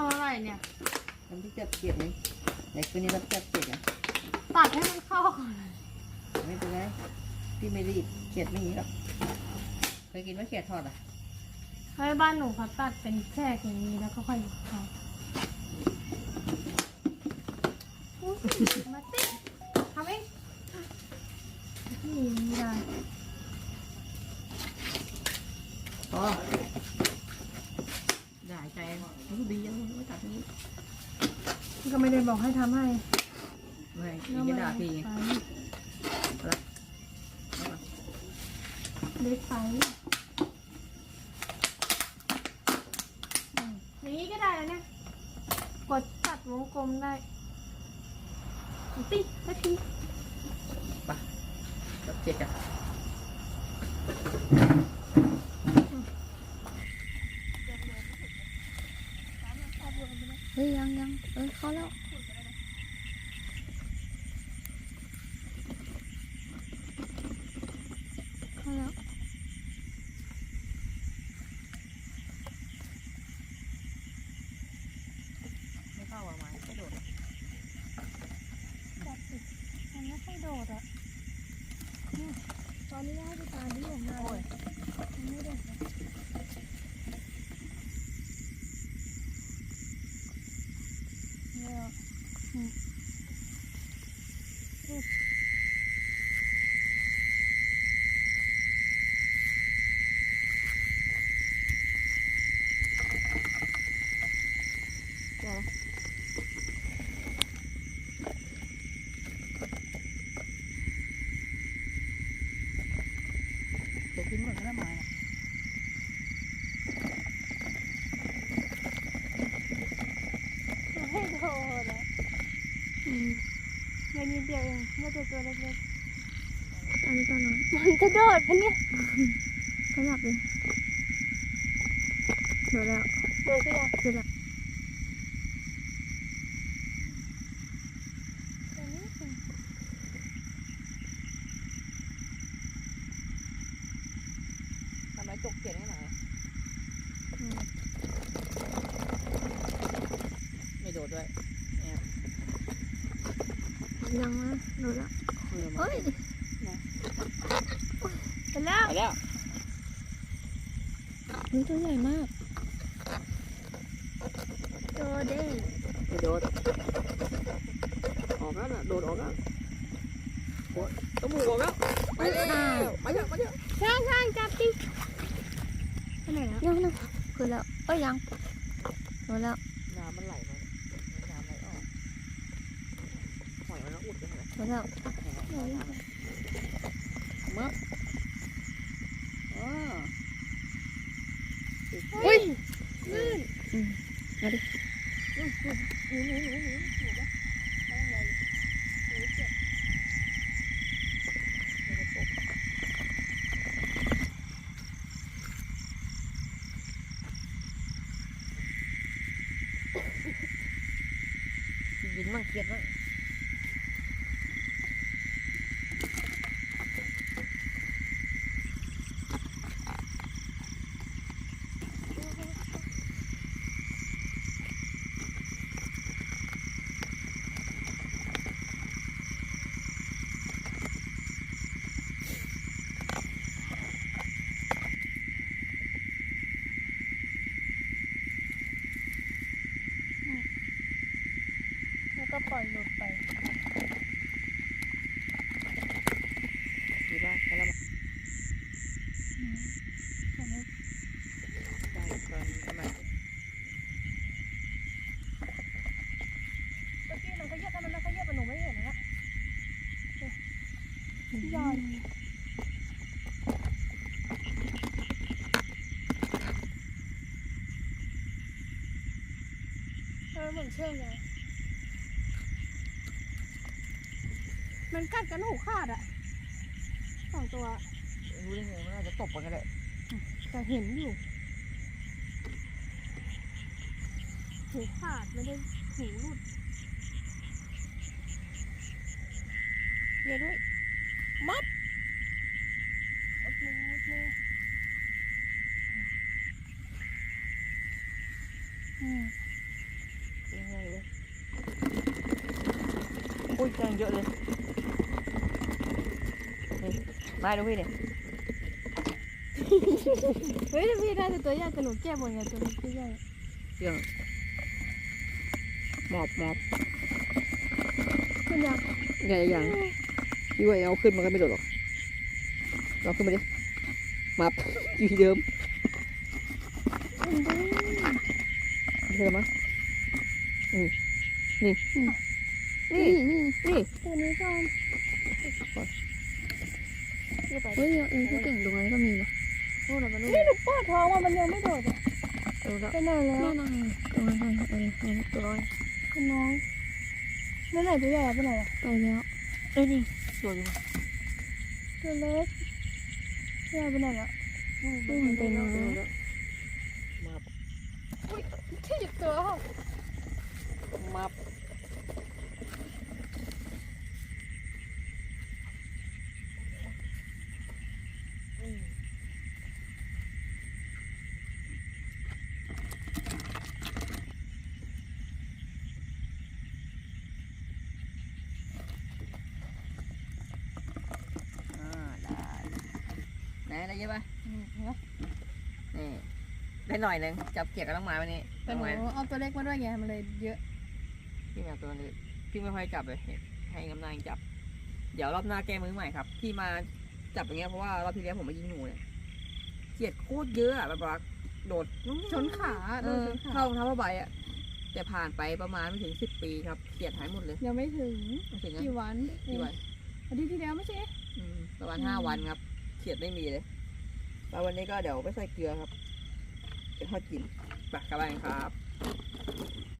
ทำอะไรเนี่ย น้ำพริกจับเกล็ดไหมไหนคนนี้รับจับเกล็ดอะตัดให้มันเข้าก่อนไม่เป็นไรพี่ไม่รีบเกล็ดไม่มีหรอกเคยกินไหมเกล็ดทอดอะให้บ้านหนูเขาตัดเป็นแฉกอย่างนี้แล้วก็ค่อยเข้าอุ๊ยมาติทำเองนี่ไม่ได้พอได้ใจรู้ดียังไม่ตัดนี้ ก็ไม่ได้บอกให้ทำให้ไม่พี่จะด่าพี่ไงไปเอาละเอาละเล็กไปอืมอย่างนี้ก็ได้แล้วเนี่ย กดตัดวงกลมได้ติ๊กนาทีไปจับเกล็ดอะ เฮ้ยยังยังเออเข้าแล้วเข้าแล้ว ไม่เข้าอะไม้ไม่โดด จับสิมันไม่ค่อยโดดอะเนี่ยตอนนี้ให้พี่ตาดิ้นออกมาเลย มันไม่โดดเลยเนี่ยอืมอืม เดี๋ยวทิ้งหมดแล้วไม้อะ ไม่โดดอะ อืม แค่นิดเดี ยวเองไม่ตัวตัวเล็กอันนี้ก็นอนๆมันจะโดดปะเนี่ยขยับเลยโดดแล้วโดดก็ยังคือแล้วทำไมจกเกล็ดให้หน่อยไม่โดดด้วยเนี่ ยยังนะโดดแล้วเออมาเฮ้ยไปแล้วไปแล้วเฮ้ยตัวใหญ่มากโดดเด้งไม่โดดออกแล้วน่ะโดดออกแล้วโอ้ยต้องมือออกแล้วไปแล้วไปเถอะไปเถอะช่างช่างจับดิไปไหนแล้วยังนะคือแล้วเอ้ยยังโดดแล้ว น้ำมันไหลมาน้ำไหลออกหอยมัน ต้องอุดกันเลยโอ๋อเฮ้ยลื่นมาดิหนูหนูหนูหนูหนูหนูหนูปะไปยังไงหนูเจ็บยินมั่งเครียดมั่งแล้วก็ปล่อยหลุดไปดีป่ะไปแล้วมาไปก่อนทำไมเมื่อกี้มันขยับแต่มันไม่ขยับแต่หนูไม่เห็นนะย่อยเออเหมือนเชื่องไง มันกัดกันหูขาดอะสองตัวรู้ได้ไงมันน่าจะตบกันแหละแต่เห็นอยู่หูขาดไม่ได้หูรุดเดี๋ยวด้วยมัดมัดมือมัดมืออืมเป็นไงเลยอุ้ยแกงเยอะเลย มาดูพี่เนี่ยเฮ้ยพี่ได้แต่ตัวใหญ่แต่หนูแก้บนไงตัวนี้ใหญ่เรื่องหมอบหมอบมันยังใหญ่ยังพี่ว่าเอาขึ้นมันก็ไม่โดดหรอกเราขึ้นมาดิมับอยู่ที่เดิมมันดีไม่ใช่มั้งอืมนี่นี่นี่นี่นี่ตัวนี้ก่อน เดี๋ยวไปเฮ้ยเออเขาเก่งตรงนั้นก็มีนะนู่นน่ะมันนู่นนี่หนูป้อนท้องว่ามันยังไม่โดดอะเออแล้วไปไหนแล้วนั่นนั่นตรงนั้นเออเออเออตัวน้อยคุณน้องนั่นไหนตัวใหญ่อะไปไหนอะไปแล้วเอ้ยนี่ตัวอยู่ตัวเล็กตัวใหญ่ไปไหนอะอืมไปแล้วมับที่หยิบตัวเขา ได้ไหนได้เยอะปะนี่ได้หน่อยหนึงจับเกี่ยวกับน้องไม้วันนี้แต่น้องหนูไม้เอาตัวเล็กมาด้วยไงมันเลยเยอะ พี่แมวตัวนี้พี่ไม่ค่อยจับเลยให้กำลังจับ เดี๋ยวรอบหน้าแก้มือใหม่ครับที่มาจับอย่างเงี้ยเพราะว่ารอบที่แล้วผมมายิงหนูเนี่ยเกลียดโคตรเยอะอะแบบว่าโดดชนขาเอโดนอชนขาเข้ารองเท้าผ้าใบอะแต่ผ่านไปประมาณไม่ถึงสิบปีครับเกลียดหายหมดเลยยังไม่ถึงไม่ถึงนะกี่วันกี่วันอาทิตย์ที่แล้วไม่ใช่ อืมประมาณห้าวันครับเกลียดไม่มีเลย แล้ววันนี้ก็เดี๋ยวไม่ใส่เกลือครับ จะทอดกินปากกระไรครับ